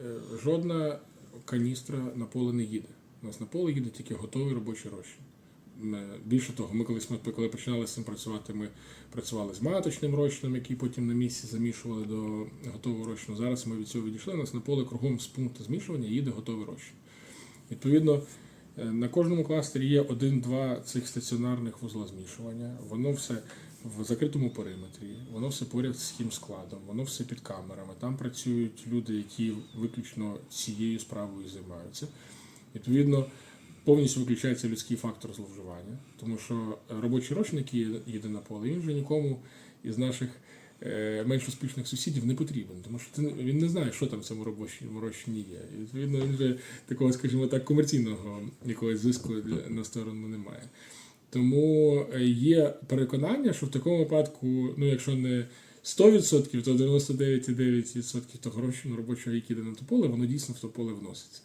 е, жодна каністра на поле не їде. У нас на поле їде тільки готовий робочий розчин. Більше того, ми колись ми коли починали з цим працювати, ми працювали з маточним розчином, який потім на місці замішували до готового розчину. Зараз ми від цього відійшли. У нас на поле кругом з пункту змішування їде готовий розчин. Відповідно, е, на кожному кластері є один-два цих стаціонарних вузла змішування. Воно все в закритому периметрі, воно все поряд з тим складом, воно все під камерами. Там працюють люди, які виключно цією справою займаються. Відповідно, повністю виключається людський фактор зловживання, тому що робочий розчин, який їде на поле, він вже нікому із наших е, менш успішних сусідів не потрібен, тому що він не знає, що там в цьому робочому розчині є. І відповідно, він вже такого, скажімо так, комерційного якогось зиску на сторону немає. Тому е, є переконання, що в такому випадку, ну якщо не 100%, то 99,9% того розчину робочого, який йде на то поле, воно дійсно в то поле вноситься.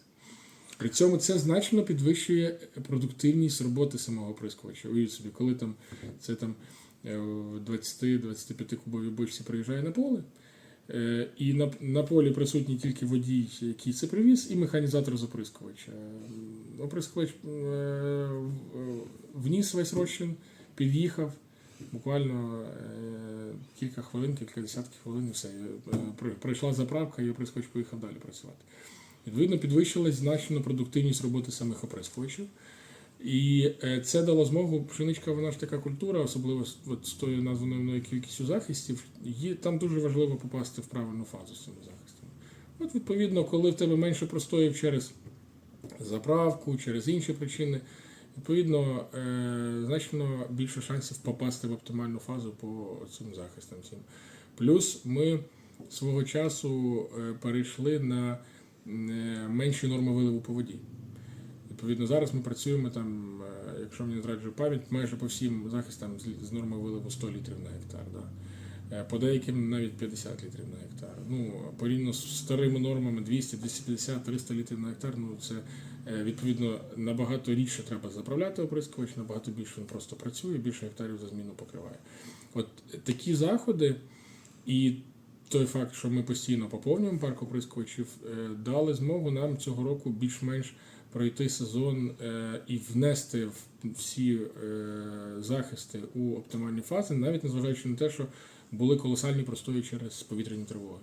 При цьому це значно підвищує продуктивність роботи самого оприскувача. Уявіть собі, коли там це там е, в 20-25 кубовій бочці приїжджає на поле, е, і на, на полі присутній тільки водій, який це привіз, і механізатор з оприскувача. Е, Оприскувач е, вніс весь розчин, під'їхав. Буквально е, кілька хвилин, кілька десятків хвилин, і все. Е, Пройшла заправка, і оприскувач поїхав далі працювати. Відповідно, підвищилась значно продуктивність роботи самих оприскувачів. І е, це дало змогу, пшеничка, вона ж така культура, особливо от з тою названою мною кількістю захистів, є, там дуже важливо попасти в правильну фазу з цими захистами. От, відповідно, коли в тебе менше простоїв через заправку, через інші причини, відповідно, е, значно більше шансів попасти в оптимальну фазу по цим захистам. Плюс ми свого часу е, перейшли на е, менші норми виливу по воді. Відповідно, зараз ми працюємо там, якщо мені зраджує пам'ять, майже по всім захистам з- нормою виливу 100 літрів на гектар. Да. Е, По деяким навіть 50 літрів на гектар. Ну, порівняно з старими нормами 200, 250, 300 літрів на гектар, ну це е, відповідно набагато рідше треба заправляти оприскувач, набагато більше він просто працює, більше гектарів за зміну покриває. От такі заходи і той факт, що ми постійно поповнюємо парк оприскувачів, е, дали змогу нам цього року більш-менш пройти сезон е, і внести всі е, захисти у оптимальні фази, навіть незважаючи на те, що були колосальні простої через повітряні тривоги.